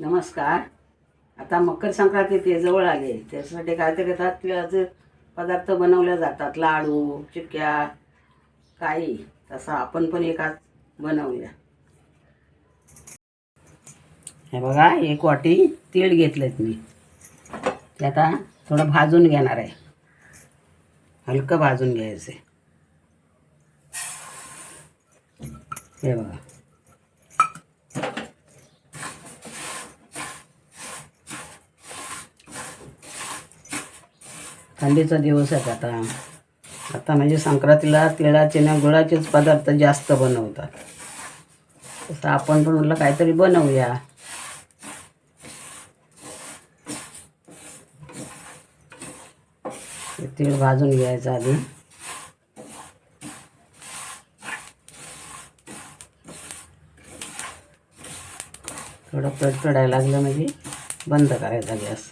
नमस्कार. आता मकर संक्रांती ते जवळ आले. त्यासाठी काहीतरी आता तिळाचे पदार्थ बनवले जातात. लाडू चिक्क्या काही. तसं आपण पण एकाच बनवूया. हे बघा एक वाटी तीळ घेतलेत मी. ते आता थोडं भाजून घेणार आहे. हलकं भाजून घ्यायचं आहे हे बघा. थंडीचा दिवस आहे आता? आता म्हणजे संक्रांतीला तिळाचे ना गुळाचेच पदार्थ जास्त बनवतात. तसं आपण पण म्हटलं काहीतरी बनवूया. ते तीळ भाजून घ्यायचं आधी. थोडं तडतडायला लागलं म्हणजे बंद करायचा गॅस.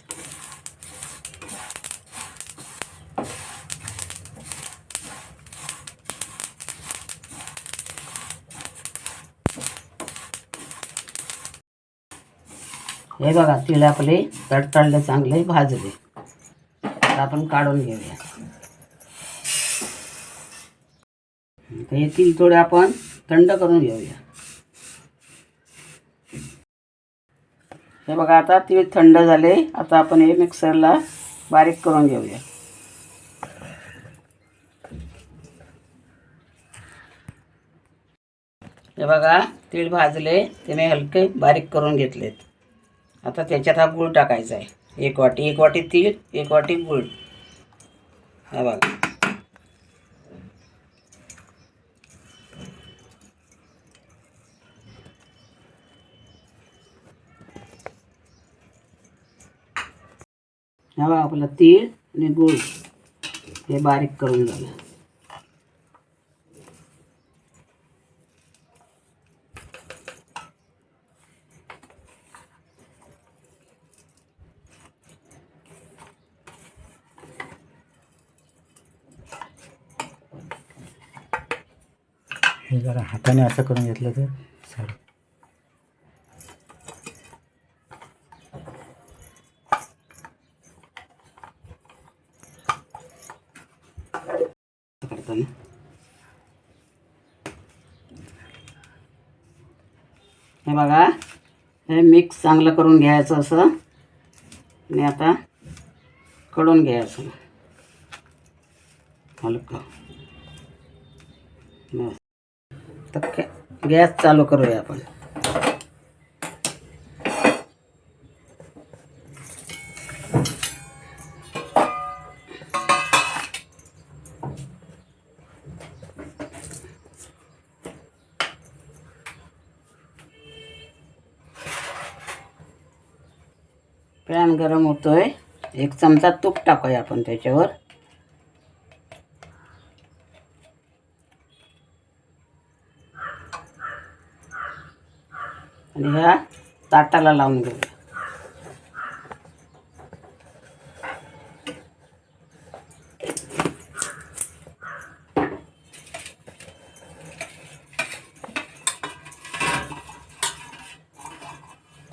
हे बघा तिला आपले तडतडले चांगले भाजले. आपण काढून घेऊया. हे तीळ थोडे आपण थंड करून घेऊया. हे बघा आता तिळ थंड झाले. आता आपण हे मिक्सरला बारीक करून घेऊया. हे बघा तीळ भाजले. ते मी हलके बारीक करून घेतलेत. आता त्याच्यात हा गूळ टाकायचा आहे. एक वाटी एक वाटी तीळ एक वाटी गूळ. हा बघा. हा बघा आपलं तीळ आणि गूळ हे बारीक करून झालं. हे जरा हाताने असं करून घेतलं तर चालेल. हे बघा हे मिक्स चांगलं करून घ्यायचं असं. आणि आता कडून घ्यायचं. हलकं. बस. तर गॅस चालू करूया आपण. पॅन गरम होतोय. एक चमचा तूप टाकूया आपण त्याच्यावर. आणि ह्या ताटाला लावून घेऊया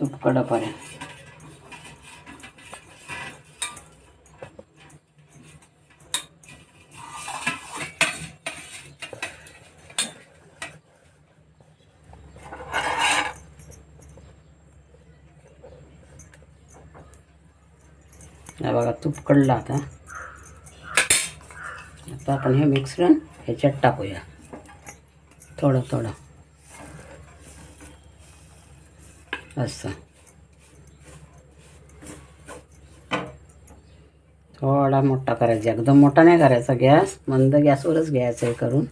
तूप हा बघा तूप कडला आता. आता आपण हे मिक्सर ह्याच्यात टाकूया. थोडं थोडं. असं. थोडा मोठा करायचा. एकदम मोठा नाही करायचा गॅस. मंद गॅसवरच घ्यायचं आहे करून.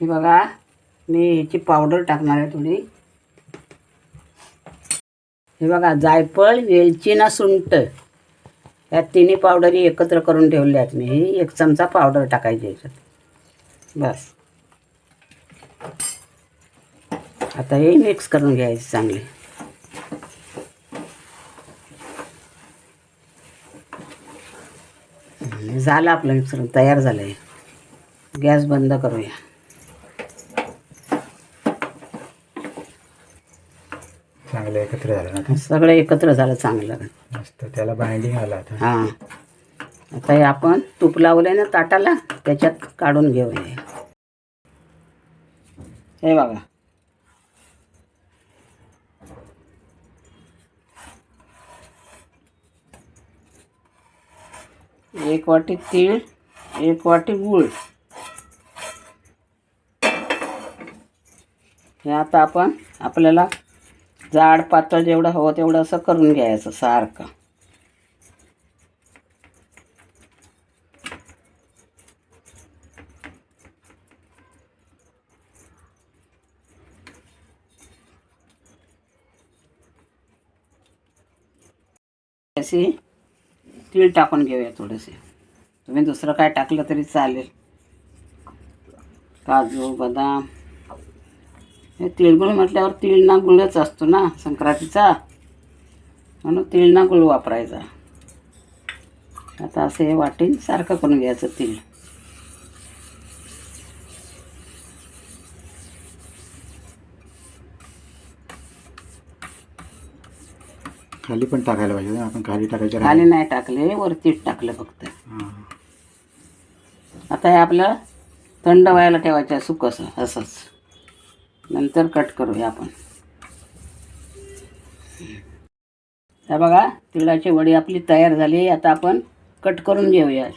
हे बघा मी ह्याची पावडर टाकणार आहे थोडी. हे बघा जायफळ वेलची ना सुंट. या तिन्ही पावडरी एकत्र करून ठेवल्या आहेत मी. ही एक चमचा पावडर टाकायची याच्यात. बस. आता हे मिक्स करून घ्यायचं चांगले. झालं आपलं मिक्सर तयार झालं आहे गॅस बंद करूया. चांगलं एकत्र झालं ना आता. सगळं एकत्र झालं चांगलं. मस्त त्याला बाइंडिंग आलं आता. हां. आता हे आपण तूप लावलं आहे ना ताटाला त्याच्यात काढून घेऊया. हे बघा. एक वाटी तीळ एक वाटी गूळ. हे आता आपण आपल्याला जाड पातळ जेवढं हवं तेवढं असं करून घ्यायचं सारखं. असे तीळ टाकून घेऊया थोडेसे तुम्ही दुसरं काय टाकलं तरी चालेल. काजू बदाम. हे तिळगुळ म्हटल्यावर तीळ ना गुळच असतो ना संक्रांतीचा. म्हणून तीळ ना गुळ वापरायचा. आता असं हे वाटीन सारखं करून घ्यायचं तीळ. खाली पण टाकायला पाहिजे ना आपण खाली टाकायच्या खाली नाही टाकले वरतीच टाकलं फक्त. आता हे आपलं थंड व्हायला ठेवायचं सुकस असंच. नंतर कट करूया आपण. हे बघा तिळाची वडी आपली तयार झाली. आता आपण कट करून घेऊया.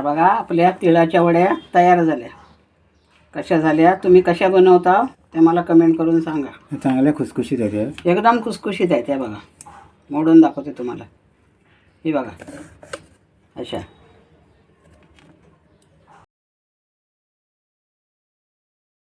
हे बघा आपल्या तिळाच्या वड्या तयार झाल्या. कशा झाल्या तुम्ही कशा बनवता ते मला कमेंट करून सांगा. चांगल्या खुसखुशीत आहे एकदम खुसखुशीत आहे त्या बघा. मोडून दाखवते तुम्हाला. ही बघा. अशा.